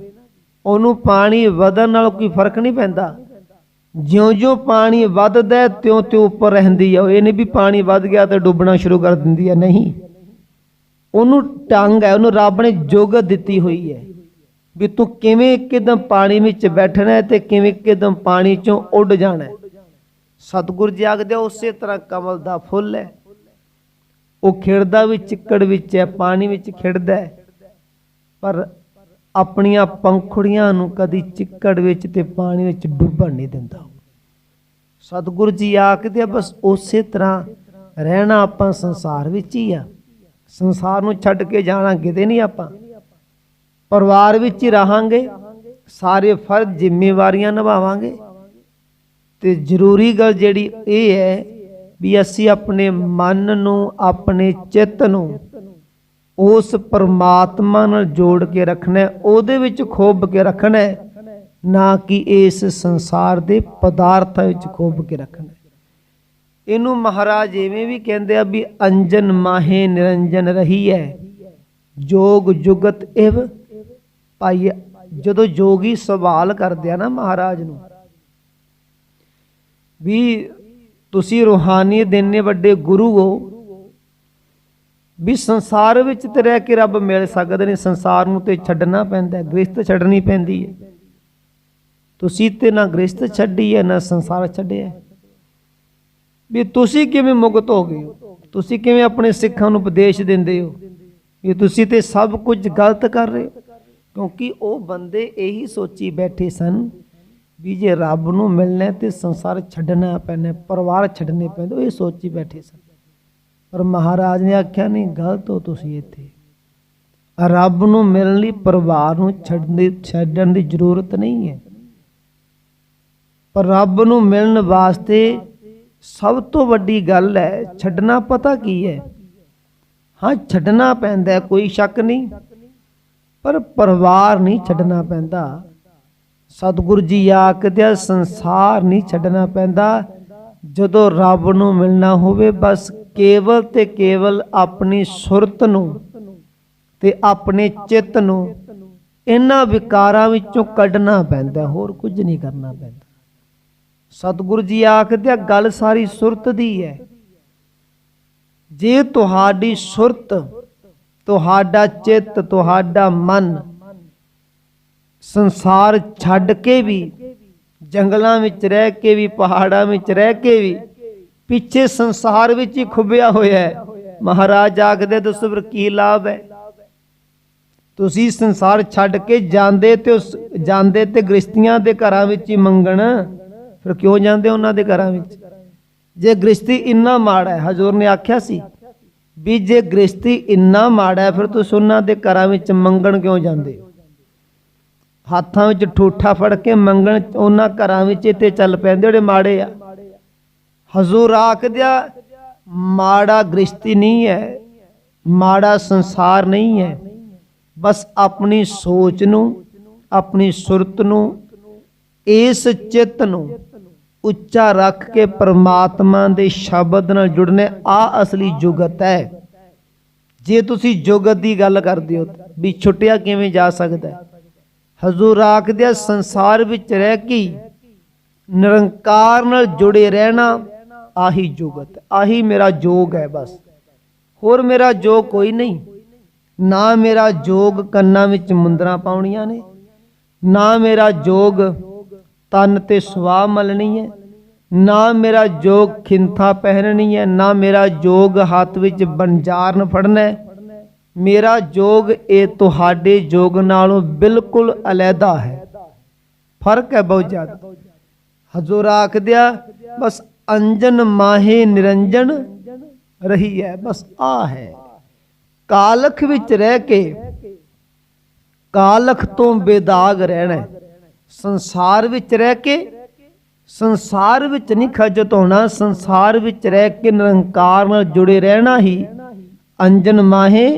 ਉਹਨੂੰ ਪਾਣੀ ਵਧਣ ਨਾਲ ਕੋਈ ਫ਼ਰਕ ਨਹੀਂ ਪੈਂਦਾ। ਜਿਉਂ-ਜਿਉਂ ਪਾਣੀ ਵੱਧਦਾ ਤਿਉਂ-ਤਿਉਂ ਉੱਪਰ ਰਹਿੰਦੀ ਆ। ਇਹ ਨਹੀਂ ਵੀ ਪਾਣੀ ਵੱਧ ਗਿਆ ਤੇ ਡੁੱਬਣਾ ਸ਼ੁਰੂ ਕਰ ਦਿੰਦੀ ਹੈ ਨਹੀਂ ਉਹਨੂੰ ਟੰਗ ਹੈ, ਉਹਨੂੰ ਰੱਬ ਨੇ ਜੁਗਤ ਦਿੱਤੀ ਹੋਈ ਹੈ ਵੀ ਤੂੰ ਕਿਵੇਂ ਇੱਕਦਮ ਪਾਣੀ ਵਿੱਚ ਬੈਠਣਾ ਹੈ ਤੇ ਕਿਵੇਂ ਇੱਕਦਮ ਪਾਣੀ ਚੋਂ ਉੱਡ ਜਾਣਾ ਹੈ। ਸਤਿਗੁਰ ਜੀ ਆਖਦੇ ਉਸੇ ਤਰ੍ਹਾਂ ਕਮਲ ਦਾ ਫੁੱਲ ਹੈ। ਉਹ ਖਿੜਦਾ ਵੀ ਚਿੱਕੜ ਵਿੱਚ ਹੈ, ਪਾਣੀ ਵਿੱਚ ਖਿੜਦਾ ਹੈ। ਪਰ ਆਪਣੀਆਂ ਪੰਖੁੜੀਆਂ ਨੂੰ ਕਦੀ ਚਿੱਕੜ ਵਿੱਚ ਤੇ ਪਾਣੀ ਵਿੱਚ ਡੁੱਬਣ ਨਹੀਂ ਦਿੰਦਾ। ਸਤਿਗੁਰੂ ਜੀ ਆਖਦੇ ਆ, ਬਸ ਉਸੇ ਤਰ੍ਹਾਂ ਰਹਿਣਾ ਆਪਾਂ ਸੰਸਾਰ ਵਿੱਚ ਹੀ ਆ। ਸੰਸਾਰ ਨੂੰ ਛੱਡ ਕੇ ਜਾਣਾ ਕਿਤੇ ਨਹੀਂ ਆਪਾਂ? ਪਰਿਵਾਰ ਵਿੱਚ ਹੀ ਰਹਾਂਗੇ, ਸਾਰੇ ਫਰਜ਼ ਜ਼ਿੰਮੇਵਾਰੀਆਂ ਨਿਭਾਵਾਂਗੇ। ਤੇ ਜ਼ਰੂਰੀ ਗੱਲ ਜਿਹੜੀ ਇਹ ਹੈ ਵੀ ਅਸੀਂ ਆਪਣੇ ਮਨ ਨੂੰ, ਆਪਣੇ ਚਿੱਤ ਨੂੰ ਉਸ ਪਰਮਾਤਮਾ ਨਾਲ ਜੋੜ ਕੇ ਰੱਖਣਾ ਉਹਦੇ ਵਿੱਚ ਖੋਬ ਕੇ ਰੱਖਣਾ ਨਾ ਕਿ ਇਸ ਸੰਸਾਰ ਦੇ ਪਦਾਰਥਾਂ ਵਿੱਚ ਖੋਬ ਕੇ ਰੱਖਣਾ ਇਹਨੂੰ ਮਹਾਰਾਜ ਐਵੇਂ ਵੀ ਕਹਿੰਦੇ ਆ ਵੀ ਅੰਜਨ ਮਾਹੇ ਨਿਰੰਜਨ ਰਹੀ ਹੈ ਜੋਗ ਜੁਗਤ ਇਵ। ਭਾਈ, ਜਦੋਂ ਜੋਗੀ ਸਵਾਲ ਕਰਦੇ ਆ ਨਾ ਮਹਾਰਾਜ ਨੂੰ, ਵੀ ਤੁਸੀਂ ਰੂਹਾਨੀਅਤ ਦੇ ਵੱਡੇ ਗੁਰੂ ਹੋ, ਵੀ ਸੰਸਾਰ ਵਿੱਚ ਤੇ ਰਹਿ ਕੇ ਰੱਬ ਮਿਲ ਸਕਦੇ ਨੇ ਸੰਸਾਰ ਨੂੰ ਤੇ ਛੱਡਣਾ ਪੈਂਦਾ ਹੈ ਛੱਡਣੀ ਪੈਂਦੀ ਹੈ। ਤੁਸੀਂ ਤੇ ਨਾ ਗ੍ਰਸਤ ਛੱਡੀ ਹੈ, ਨਾ ਸੰਸਾਰ ਛੱਡਿਆ। ਵੀ ਤੁਸੀਂ ਕਿਵੇਂ ਮੁਕਤ ਹੋ ਗਏ ਹੋ? ਤੁਸੀਂ ਕਿਵੇਂ ਆਪਣੇ ਸਿੱਖਾਂ ਨੂੰ ਉਪਦੇਸ਼ ਦਿੰਦੇ ਹੋ? ਵੀ ਤੁਸੀਂ ਤੇ ਸਭ ਕੁਝ ਗਲਤ ਕਰ ਰਹੇ ਹੋ? ਕਿਉਂਕਿ ਉਹ ਬੰਦੇ ਇਹੀ ਸੋਚੀ ਬੈਠੇ ਸਨ ਵੀ ਜੇ ਰੱਬ ਨੂੰ ਮਿਲਣਾ ਹੈ ਤੇ ਸੰਸਾਰ ਛੱਡਣਾ ਪੈਣਾ, ਪਰਿਵਾਰ ਛੱਡਨੇ ਪੈਂਦੇ, ਉਹ ਇਹ ਸੋਚੀ ਬੈਠੇ ਸਨ। ਪਰ ਮਹਾਰਾਜ ਨੇ ਆਖਿਆ, ਨਹੀਂ, ਗਲਤ ਹੋ ਤੁਸੀਂ ਇੱਥੇ। ਰੱਬ ਨੂੰ ਮਿਲਣ ਲਈ ਪਰਿਵਾਰ ਨੂੰ ਛੱਡਣ ਛੱਡਣ ਦੀ ਜ਼ਰੂਰਤ ਨਹੀਂ ਹੈ। ਪਰ ਰੱਬ ਨੂੰ ਮਿਲਣ ਵਾਸਤੇ ਸਭ ਤੋਂ ਵੱਡੀ ਗੱਲ ਹੈ, ਛੱਡਣਾ ਪਤਾ ਕੀ ਹੈ? ਹਾਂ, ਛੱਡਣਾ ਪੈਂਦਾ ਕੋਈ ਸ਼ੱਕ ਨਹੀਂ। ਪਰ ਪਰਿਵਾਰ ਨਹੀਂ ਛੱਡਣਾ ਪੈਂਦਾ। ਸਤਿਗੁਰੂ ਜੀ ਆਖਦੇ ਸੰਸਾਰ ਨਹੀਂ ਛੱਡਣਾ ਪੈਂਦਾ। ਜਦੋਂ ਰੱਬ ਨੂੰ ਮਿਲਣਾ ਹੋਵੇ, ਬਸ ਕੇਵਲ ਤੇ ਕੇਵਲ ਆਪਣੀ ਸੁਰਤ ਨੂੰ ਤੇ ਆਪਣੇ ਚਿੱਤ ਨੂੰ ਇਹਨਾਂ ਵਿਕਾਰਾਂ ਵਿੱਚੋਂ ਕੱਢਣਾ ਪੈਂਦਾ, ਹੋਰ ਕੁਝ ਨਹੀਂ ਕਰਨਾ ਪੈਂਦਾ। ਸਤਿਗੁਰੂ ਜੀ ਆਖਦੇ ਆ, ਗੱਲ ਸਾਰੀ ਸੁਰਤ ਦੀ ਹੈ। ਜੇ ਤੁਹਾਡੀ ਸੁਰਤ, ਤੁਹਾਡਾ ਚਿੱਤ, ਤੁਹਾਡਾ ਮਨ ਸੰਸਾਰ ਛੱਡ ਕੇ ਵੀ, ਜੰਗਲਾਂ ਵਿੱਚ ਰਹਿ ਕੇ ਵੀ, ਪਹਾੜਾਂ ਵਿੱਚ ਰਹਿ ਕੇ ਵੀ, ਪਿੱਛੇ ਸੰਸਾਰ ਵਿੱਚ ਹੀ ਖੁੱਬਿਆ ਹੋਇਆ ਹੈ। ਮਹਾਰਾਜ ਆਖਦੇ ਦੱਸੋ ਫਿਰ ਕੀ ਲਾਭ ਹੈ? ਤੁਸੀਂ ਸੰਸਾਰ ਛੱਡ ਕੇ ਜਾਂਦੇ ਤੇ ਉਸ, ਜਾਂਦੇ ਤੇ ਗ੍ਰਸਤੀਆਂ ਦੇ ਘਰਾਂ ਵਿੱਚ ਹੀ ਮੰਗਣ। ਫਿਰ ਕਿਉਂ ਜਾਂਦੇ ਉਹਨਾਂ ਦੇ ਘਰਾਂ ਵਿੱਚ? ਜੇ ਗ੍ਰਸਤੀ ਇੰਨਾ ਮਾੜਾ ਹੈ, ਹਜ਼ੂਰ ਨੇ ਆਖਿਆ ਸੀ ਵੀ ਜੇ ਗ੍ਰਸਤੀ ਇੰਨਾ ਮਾੜਾ ਹੈ, ਫਿਰ ਤੁਸੀਂ ਉਹਨਾਂ ਦੇ ਘਰਾਂ ਵਿੱਚ ਮੰਗਣ ਕਿਉਂ ਜਾਂਦੇ ਹੱਥਾਂ ਵਿੱਚ ਠੂਠਾ ਫੜ ਕੇ ਮੰਗਣ ਉਹਨਾਂ ਘਰਾਂ ਵਿੱਚ ਤੇ ਚੱਲ ਪੈਂਦੇ ਜਿਹੜੇ ਮਾੜੇ ਆ। ਹਜ਼ੂਰ ਆਖਦਿਆ ਮਾੜਾ ਗ੍ਰਸਤੀ ਨਹੀਂ ਹੈ, ਮਾੜਾ ਸੰਸਾਰ ਨਹੀਂ ਹੈ। ਬਸ ਆਪਣੀ ਸੋਚ ਨੂੰ, ਆਪਣੀ ਸੁਰਤ ਨੂੰ, ਇਸ ਚਿੱਤ ਨੂੰ ਉੱਚਾ ਰੱਖ ਕੇ ਪਰਮਾਤਮਾ ਦੇ ਸ਼ਬਦ ਨਾਲ ਜੁੜਨੇ ਆ ਅਸਲੀ ਜੁਗਤ ਹੈ। ਜੇ ਤੁਸੀਂ ਜੁਗਤ ਦੀ ਗੱਲ ਕਰਦੇ ਹੋ, ਵੀ ਛੁੱਟਿਆ ਕਿਵੇਂ ਜਾ ਸਕਦਾ ਹੈ? ਹਜ਼ੂਰ ਆਖਦੇ ਸੰਸਾਰ ਵਿੱਚ ਰਹਿ ਕੇ ਨਿਰੰਕਾਰ ਨਾਲ ਜੁੜੇ ਰਹਿਣਾ ਆਹੀ ਜੁਗਤ ਆਹੀ ਮੇਰਾ ਜੋਗ ਹੈ ਬਸ। ਹੋਰ ਮੇਰਾ ਜੋਗ ਕੋਈ ਨਹੀਂ। ਨਾ ਮੇਰਾ ਜੋਗ ਕੰਨਾਂ ਵਿੱਚ ਮੁੰਦਰਾਂ ਪਾਉਣੀਆਂ ਨੇ, ਨਾ ਮੇਰਾ ਜੋਗ ਤਨ ਤੇ ਸਵਾਹ ਮਲਣੀ ਹੈ। ਨਾ ਮੇਰਾ ਜੋਗ ਖਿੰਥਾ ਪਹਿਨਣੀ ਹੈ, ਨਾ ਮੇਰਾ ਜੋਗ ਹੱਥ ਵਿੱਚ ਬੰਜਾਰਨ ਫੜਨਾ ਹੈ। ਮੇਰਾ ਜੋਗ ਇਹ ਤੁਹਾਡੇ ਜੋਗ ਨਾਲੋਂ ਬਿਲਕੁਲ ਅਲੱਗਾ ਹੈ। ਫ਼ਰਕ ਹੈ ਬਹੁਤ ਜ਼ਿਆਦਾ। ਹਜ਼ੂਰ ਆਖਦਿਆ, ਬਸ ਅੰਜਨ ਮਾਹੇ ਨਿਰੰਜਨ ਰਹੀ ਹੈ, ਬਸ ਆ ਹੈ। ਕਾਲਖ ਵਿੱਚ ਰਹਿ ਕੇ, ਕਾਲਖ ਤੋਂ ਬੇਦਾਗ ਰਹਿਣਾ ਸੰਸਾਰ ਵਿੱਚ ਰਹਿ ਕੇ, ਸੰਸਾਰ ਵਿੱਚ ਨਹੀਂ ਖਜਤ ਹੋਣਾ, ਸੰਸਾਰ ਵਿੱਚ ਰਹਿ ਕੇ ਨਿਰੰਕਾਰ ਨਾਲ ਜੁੜੇ ਰਹਿਣਾ ਹੀ ਅੰਜਨ ਮਾਹੇ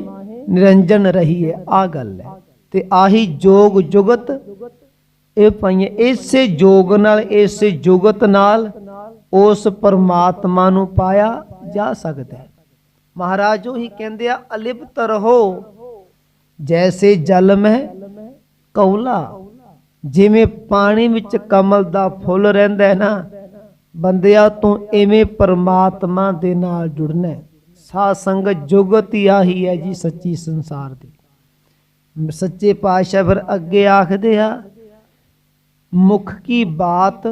ਨਿਰੰਜਨ ਰਹੀ ਹੈ ਆ ਗੱਲ ਹੈ। ਤੇ ਆਹੀ ਜੋਗ ਜੁਗਤ, ਇਹ ਪਾਈਏ ਇਸੇ ਜੋਗ ਨਾਲ, ਇਸੇ ਜੁਗਤ ਨਾਲ ਉਸ ਪਰਮਾਤਮਾ ਨੂੰ ਪਾਇਆ ਜਾ ਸਕਦਾ ਹੈ। ਮਹਾਰਾਜ ਉਹੀ ਕਹਿੰਦੇ ਆ, ਅਲਿਪਤ ਰਹੋ, ਜੈਸੇ ਜਲ ਮਹਿ ਕੌਲਾ। ਜਿਵੇਂ ਪਾਣੀ ਵਿੱਚ ਕਮਲ ਦਾ ਫੁੱਲ ਰਹਿੰਦਾ ਹੈ ਨਾ, ਬੰਦਿਆ ਤੂੰ ਐਵੇਂ ਪਰਮਾਤਮਾ ਦੇ ਨਾਲ ਜੁੜਨਾ ਸਾਧ ਸੰਗਤ ਜੁਗਤ ਹੀ ਆਹੀ ਹੈ ਜੀ ਸੱਚੀ ਸੰਸਾਰ ਦੀ। ਸੱਚੇ ਪਾਤਸ਼ਾਹ ਫਿਰ ਅੱਗੇ ਆਖਦੇ ਆ, ਮੁਖ ਕੀ ਬਾਤ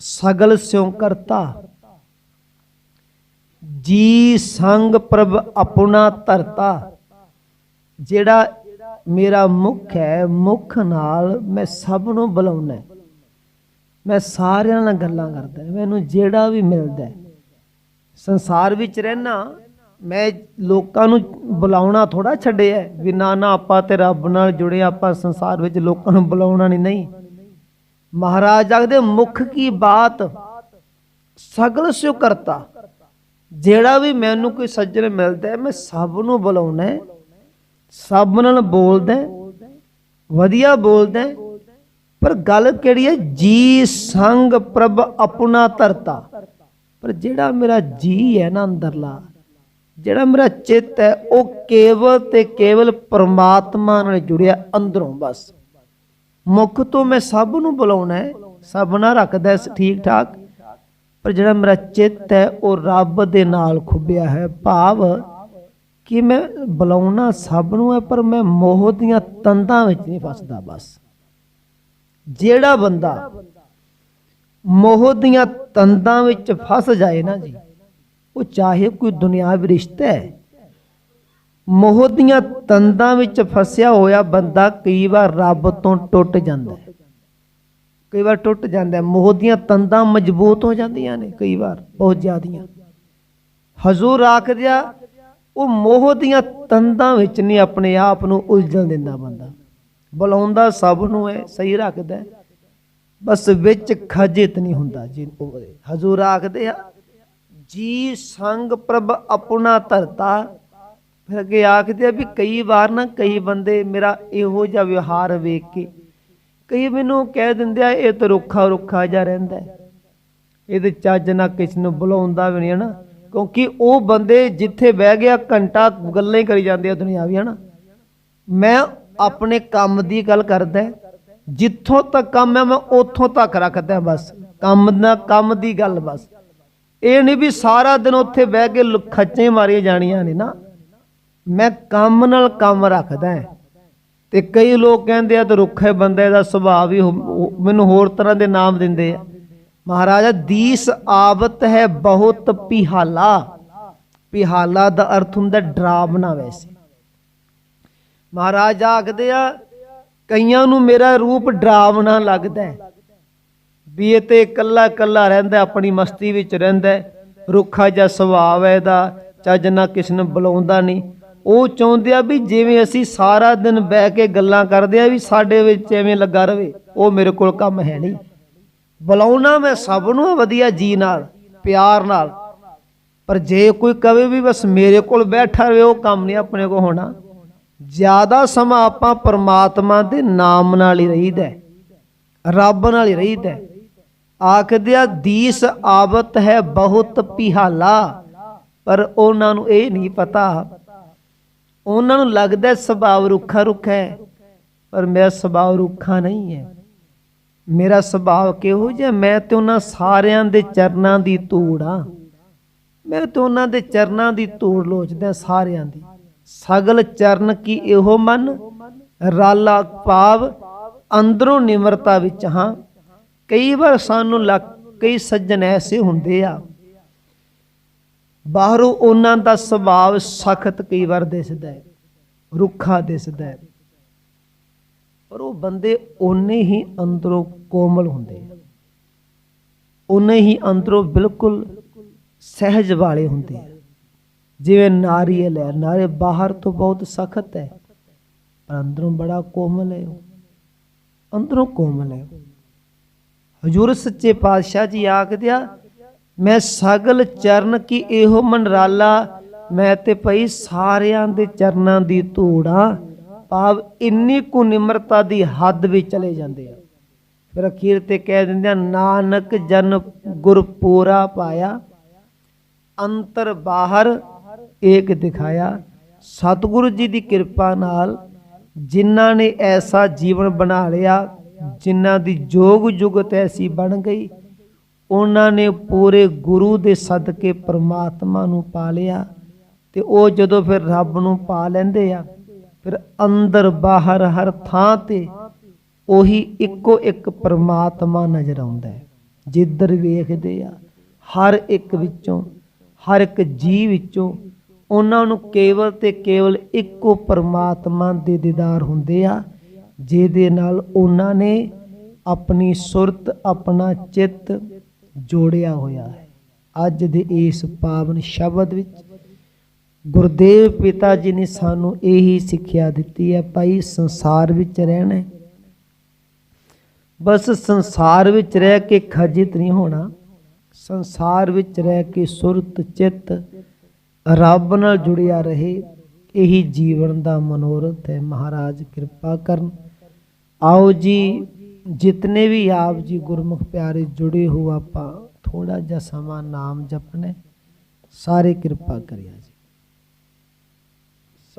ਸਗਲ ਸਿਉ ਕਰਤਾ। ਜੀ ਸੰਗ ਪ੍ਰਭ ਆਪਣਾ ਧਰਤਾ, ਜਿਹੜਾ ਮੇਰਾ ਮੁਖ ਹੈ, ਮੁਖ ਨਾਲ ਮੈਂ ਸਭ ਨੂੰ ਬੁਲਾਉਣਾ ਮੈਂ ਸਾਰਿਆਂ ਨਾਲ ਗੱਲਾਂ ਕਰਦਾ ਮੈਨੂੰ ਜਿਹੜਾ ਵੀ ਮਿਲਦਾ ਸੰਸਾਰ ਵਿੱਚ ਰਹਿਣਾ, ਮੈਂ ਲੋਕਾਂ ਨੂੰ ਬੁਲਾਉਣਾ ਥੋੜਾ ਛੱਡਿਆ ਵੀ ਨਾ ਨਾ ਆਪਾਂ ਤੇ ਰੱਬ ਨਾਲ ਜੁੜੇ ਆਪਾਂ ਸੰਸਾਰ ਵਿੱਚ ਲੋਕਾਂ ਨੂੰ ਬੁਲਾਉਣਾ ਨਹੀਂ ਨਹੀਂ। ਮਹਾਰਾਜ ਆਖਦੇ, ਮੁਖ ਕੀ ਬਾਤ? ਸਗਲ ਸਿਉ ਕਰਤਾ ਜਿਹੜਾ ਵੀ ਮੈਨੂੰ ਕੋਈ ਸੱਜਣ ਮਿਲਦਾ ਮੈਂ ਸਭ ਨੂੰ ਬੁਲਾਉਣਾ ਹੈ ਸਭ ਨਾਲ ਬੋਲਦਾ ਵਧੀਆ ਬੋਲਦਾ ਪਰ ਗੱਲ ਕਿਹੜੀ ਹੈ? ਜੀ ਸੰਗ ਪ੍ਰਭ ਆਪਣਾ ਧਰਤਾ। ਪਰ ਜਿਹੜਾ ਮੇਰਾ ਜੀ ਹੈ ਨਾ ਅੰਦਰਲਾ, ਜਿਹੜਾ ਮੇਰਾ ਚਿੱਤ ਹੈ, ਉਹ ਕੇਵਲ ਤੇ ਕੇਵਲ ਪਰਮਾਤਮਾ ਨਾਲ ਜੁੜਿਆ ਅੰਦਰੋਂ ਬਸ। ਮੁੱਖ ਤੋਂ ਮੈਂ ਸਭ ਨੂੰ ਬੁਲਾਉਣਾ ਹੈ, ਸਭ ਨਾਲ ਰੱਖਦਾ ਠੀਕ ਠਾਕ ਪਰ ਜਿਹੜਾ ਮੇਰਾ ਚਿੱਤ ਹੈ, ਉਹ ਰੱਬ ਦੇ ਨਾਲ ਖੁੱਬਿਆ ਹੈ, ਭਾਵ ਕਿ ਮੈਂ ਬੁਲਾਉਣਾ ਸਭ ਨੂੰ ਹੈ, ਪਰ ਮੈਂ ਮੋਹ ਦੀਆਂ ਤੰਦਾਂ ਵਿੱਚ ਨਹੀਂ ਫਸਦਾ, ਬਸ। ਜਿਹੜਾ ਬੰਦਾ ਮੋਹ ਦੀਆਂ ਤੰਦਾਂ ਵਿੱਚ ਫਸ ਜਾਏ ਨਾ ਜੀ, ਉਹ ਚਾਹੇ ਕੋਈ ਦੁਨਿਆਵੀ ਰਿਸ਼ਤਾ ਹੈ, ਮੋਹ ਦੀਆਂ ਤੰਦਾਂ ਵਿੱਚ ਫਸਿਆ ਹੋਇਆ ਬੰਦਾ ਕਈ ਵਾਰ ਰੱਬ ਤੋਂ ਟੁੱਟ ਜਾਂਦਾ ਹੈ। ਕਈ ਵਾਰ ਟੁੱਟ ਜਾਂਦਾ ਮੋਹ ਦੀਆਂ ਤੰਦਾਂ ਮਜ਼ਬੂਤ ਹੋ ਜਾਂਦੀਆਂ ਨੇ ਕਈ ਵਾਰ, ਬਹੁਤ ਜ਼ਿਆਦੀਆਂ। ਹਜ਼ੂਰ ਆਖਦਿਆ ਉਹ ਮੋਹ ਦੀਆਂ ਤੰਦਾਂ ਵਿੱਚ ਨਹੀਂ ਆਪਣੇ ਆਪ ਨੂੰ ਉਲਝਣ ਦਿੰਦਾ ਬੰਦਾ। ਬੁਲਾਉਂਦਾ ਸਭ ਨੂੰ ਹੈ ਸਹੀ ਰੱਖਦਾ ਬਸ ਵਿੱਚ ਖਜਿਤ ਨਹੀਂ ਹੁੰਦਾ ਜੀ ਉਹਦੇ ਹਜ਼ੂਰ ਆਖਦੇ ਆ, ਜੀ ਸੰਗ ਪ੍ਰਭ ਆਪਣਾ ਧਰਤਾ। ਫਿਰ ਅੱਗੇ ਆਖਦੇ ਆ ਵੀ ਕਈ ਵਾਰ ਨਾ ਕਈ ਬੰਦੇ ਮੇਰਾ ਇਹੋ ਜਿਹਾ ਵਿਵਹਾਰ ਵੇਖ ਕੇ ਕਈ ਮੈਨੂੰ ਕਹਿ ਦਿੰਦੇ ਆ, ਇਹ ਤਾਂ ਰੁੱਖਾ ਰੁੱਖਾ ਜਿਹਾ ਰਹਿੰਦਾ ਇਹਦੇ ਚੱਜ ਨਾਲ ਕਿਸ ਨੂੰ ਬੁਲਾਉਂਦਾ ਵੀ ਨਹੀਂ ਹੈ ਨਾ। ਕਿਉਂਕਿ ਉਹ ਬੰਦੇ ਜਿੱਥੇ ਬਹਿ ਗਿਆ, ਘੰਟਾ ਗੱਲਾਂ ਹੀ ਕਰੀ ਜਾਂਦੇ ਆ ਦੁਨਿਆਵੀ ਹੈ ਨਾ ਮੈਂ ਆਪਣੇ ਕੰਮ ਦੀ ਗੱਲ ਕਰਦਾ, ਜਿੱਥੋਂ ਤੱਕ ਕੰਮ ਹੈ ਮੈਂ ਉੱਥੋਂ ਤੱਕ ਰੱਖਦਾ, ਬਸ। ਕੰਮ ਨਾ ਕੰਮ ਦੀ ਗੱਲ, ਬਸ। ਇਹ ਨਹੀਂ ਵੀ ਸਾਰਾ ਦਿਨ ਉੱਥੇ ਬਹਿ ਕੇ ਖੱਚੇ ਮਾਰੀਆਂ ਜਾਣੀਆਂ ਨੇ, ਨਾ। ਮੈਂ ਕੰਮ ਨਾਲ ਕੰਮ ਰੱਖਦਾ। ਹਾਂ। ਤੇ ਕਈ ਲੋਕ ਕਹਿੰਦੇ ਆ, ਤੇ ਰੁੱਖੇ ਬੰਦੇ ਦਾ ਸੁਭਾਅ ਵੀ ਮੈਨੂੰ ਹੋਰ ਤਰ੍ਹਾਂ ਦੇ ਨਾਮ ਦਿੰਦੇ ਆ। ਮਹਾਰਾਜਾ ਦੀਸ ਆਵਤ ਹੈ ਬਹੁਤ ਪਿਹਾਲਾ। ਪਿਹਾਲਾ ਦਾ ਅਰਥ ਹੁੰਦਾ ਡਰਾਵਣਾ ਵੈਸੇ। ਮਹਾਰਾਜ ਆਖਦੇ ਆ ਕਈਆਂ ਨੂੰ ਮੇਰਾ ਰੂਪ ਡਰਾਵਣਾ ਲੱਗਦਾ ਹੈ। ਵੀ ਇਹ ਤੇ ਇਕੱਲਾ ਇਕੱਲਾ ਰਹਿੰਦਾ ਆਪਣੀ ਮਸਤੀ ਵਿੱਚ ਰਹਿੰਦਾ ਹੈ, ਰੁੱਖਾ ਜਿਹਾ ਸੁਭਾਅ ਹੈ ਇਹਦਾ ਚੱਜ ਨਾਲ ਕਿਸ ਨੂੰ ਬੁਲਾਉਂਦਾ ਨਹੀਂ। ਉਹ ਚਾਹੁੰਦੇ ਆ ਵੀ ਜਿਵੇਂ ਅਸੀਂ ਸਾਰਾ ਦਿਨ ਬਹਿ ਕੇ ਗੱਲਾਂ ਕਰਦੇ ਆ ਵੀ ਸਾਡੇ ਵਿੱਚ ਐਵੇਂ ਲੱਗਾ ਰਵੇ ਉਹ ਮੇਰੇ ਕੋਲ ਕੰਮ ਹੈ ਨਹੀਂ। ਬੁਲਾਉਣਾ ਮੈਂ ਸਭ ਨੂੰ ਵਧੀਆ ਜੀ ਨਾਲ ਪਿਆਰ ਨਾਲ। ਪਰ ਜੇ ਕੋਈ ਕਵੇ ਵੀ ਬਸ ਮੇਰੇ ਕੋਲ ਬੈਠਾ ਰਵੇ ਉਹ ਕੰਮ ਨਹੀਂ ਆਪਣੇ ਕੋ ਹੋਣਾ। ਜ਼ਿਆਦਾ ਸਮਾਂ ਆਪਾਂ ਪਰਮਾਤਮਾ ਦੇ ਨਾਮ ਨਾਲ ਹੀ ਰਹੀਦਾ ਹੈ, ਰੱਬ ਨਾਲ ਹੀ ਰਹੀਦਾ ਹੈ। ਆਖਦੇ ਆ ਦੀਸ ਆਵਤ ਹੈ ਬਹੁਤ ਪਿਹਾਲਾ ਪਰ ਉਹਨਾਂ ਨੂੰ ਇਹ ਨਹੀਂ ਪਤਾ। ਉਹਨਾਂ ਨੂੰ ਲੱਗਦਾ ਹੈ ਸੁਭਾਅ ਰੁੱਖਾ ਰੁੱਖਾ ਹੈ ਪਰ ਮੇਰਾ ਸੁਭਾਅ ਰੁੱਖਾ ਨਹੀਂ ਹੈ। ਮੇਰਾ ਸੁਭਾਅ ਕਿਹੋ ਜਿਹਾ? ਮੈਂ ਤੇ ਉਹਨਾਂ ਸਾਰਿਆਂ ਦੇ ਚਰਨਾਂ ਦੀ ਧੂੜ ਆ ਮੈਂ ਤੇ ਉਹਨਾਂ ਦੇ ਚਰਨਾਂ ਦੀ ਧੂੜ ਲੋਚਦਾ ਸਾਰਿਆਂ ਦੀ। ਸਗਲ ਚਰਨ ਕੀ ਇਹੋ ਮਨ? ਰਾਲਾ ਭਾਵ ਅੰਦਰੋਂ ਨਿਮਰਤਾ ਵਿੱਚ ਹਾਂ। ਕਈ ਵਾਰ ਸਾਨੂੰ ਲੱਗ ਕਈ ਸੱਜਣ ਐਸੇ ਹੁੰਦੇ ਆ। ਬਾਹਰੋਂ ਉਹਨਾਂ ਦਾ ਸੁਭਾਅ ਸਖਤ ਕਈ ਵਾਰ ਦਿਸਦਾ ਹੈ। ਰੁੱਖਾ ਦਿਸਦਾ ਹੈ। ਪਰ ਉਹ ਬੰਦੇ ਓਨੇ ਹੀ ਅੰਦਰੋਂ ਕੋਮਲ ਹੁੰਦੇ ਆ। ਓਨੇ ਹੀ ਅੰਦਰੋਂ ਬਿਲਕੁਲ ਸਹਿਜ ਵਾਲੇ ਹੁੰਦੇ ਜਿਵੇਂ ਨਾਰੀਅਲ ਹੈ ਨਾਰੇ ਬਾਹਰ ਤੋਂ ਬਹੁਤ ਸਖਤ ਹੈ, ਪਰ ਅੰਦਰੋਂ ਬੜਾ ਕੋਮਲ ਹੈ ਉਹ। ਅੰਦਰੋਂ ਕੋਮਲ ਹੈ ਹਜੂਰ ਸੱਚੇ ਪਾਤਸ਼ਾਹ ਜੀ ਆਖਦੇ ਮੈਂ ਸਗਲ ਚਰਨ ਕੀ ਇਹੋ ਮਨਰਾਲਾ ਮੈਂ ਤੇ ਪਈ ਸਾਰਿਆਂ ਦੇ ਚਰਨਾਂ ਦੀ ਧੂੜਾਂ ਭਾਵ ਇੰਨੀ ਕੁ ਨਿਮਰਤਾ ਦੀ ਹੱਦ ਵੀ ਚਲੇ ਜਾਂਦੇ ਆ। ਫਿਰ ਅਖੀਰ ਤੇ ਕਹਿ ਦਿੰਦੇ ਆ, ਨਾਨਕ ਜਨ ਗੁਰਪੂਰਾ ਪਾਇਆ, ਅੰਤਰ ਬਾਹਰ ਏਕ ਦਿਖਾਇਆ। ਸਤਿਗੁਰੂ ਜੀ ਦੀ ਕਿਰਪਾ ਨਾਲ ਜਿਨ੍ਹਾਂ ਨੇ ਐਸਾ ਜੀਵਨ ਬਣਾ ਲਿਆ, ਜਿਨ੍ਹਾਂ ਦੀ ਜੋਗ ਜੁਗਤ ਐਸੀ ਬਣ ਗਈ, ਉਹਨਾਂ ਨੇ ਪੂਰੇ ਗੁਰੂ ਦੇ ਸਦਕੇ ਪਰਮਾਤਮਾ ਨੂੰ ਪਾ ਲਿਆ ਤੇ ਉਹ ਜਦੋਂ ਫਿਰ ਰੱਬ ਨੂੰ ਪਾ ਲੈਂਦੇ ਆ, ਫਿਰ ਅੰਦਰ ਬਾਹਰ ਹਰ ਥਾਂ ਤੇ ਉਹੀ ਇੱਕੋ ਇੱਕ ਪਰਮਾਤਮਾ ਨਜ਼ਰ ਆਉਂਦਾ ਹੈ ਜਿੱਧਰ ਵੇਖਦੇ ਆ, ਹਰ ਇੱਕ ਵਿੱਚੋਂ, ਹਰ ਇੱਕ ਜੀ ਵਿੱਚੋਂ ਉਹਨਾਂ ਨੂੰ ਕੇਵਲ ਤੇ ਕੇਵਲ ਇੱਕੋ ਪਰਮਾਤਮਾ ਦੇ ਦੀਦਾਰ ਹੁੰਦੇ ਆ, ਜਿਹਦੇ ਨਾਲ ਉਹਨਾਂ ਨੇ ਆਪਣੀ ਸੁਰਤ, ਆਪਣਾ ਚਿੱਤ ਜੋੜਿਆ ਹੋਇਆ ਹੈ ਅੱਜ ਦੇ ਇਸ ਪਾਵਨ ਸ਼ਬਦ ਵਿੱਚ ਗੁਰਦੇਵ ਪਿਤਾ ਜੀ ਨੇ ਸਾਨੂੰ ਇਹੀ ਸਿੱਖਿਆ ਦਿੱਤੀ ਹੈ, ਭਾਈ ਸੰਸਾਰ ਵਿੱਚ ਰਹਿਣਾ ਹੈ। ਬਸ ਸੰਸਾਰ ਵਿੱਚ ਰਹਿ ਕੇ ਖਜਿਤ ਨਹੀਂ ਹੋਣਾ। ਸੰਸਾਰ ਵਿੱਚ ਰਹਿ ਕੇ ਸੁਰਤ, ਚਿੱਤ ਰੱਬ ਨਾਲ ਜੁੜਿਆ ਰਹੇ, ਇਹੀ ਜੀਵਨ ਦਾ ਮਨੋਰਥ ਹੈ। ਮਹਾਰਾਜ, ਕਿਰਪਾ ਕਰਨ। ਆਓ ਜੀ, ਜਿਤਨੇ ਵੀ ਆਪ ਜੀ ਗੁਰਮੁਖ ਪਿਆਰੇ ਜੁੜੇ ਹੋ, ਆਪਾਂ ਥੋੜਾ ਜਿਹਾ ਸਮਾਂ ਨਾਮ ਜਪਣੇ। ਸਾਰੇ ਕਿਰਪਾ ਕਰਿਆ ਜੀ।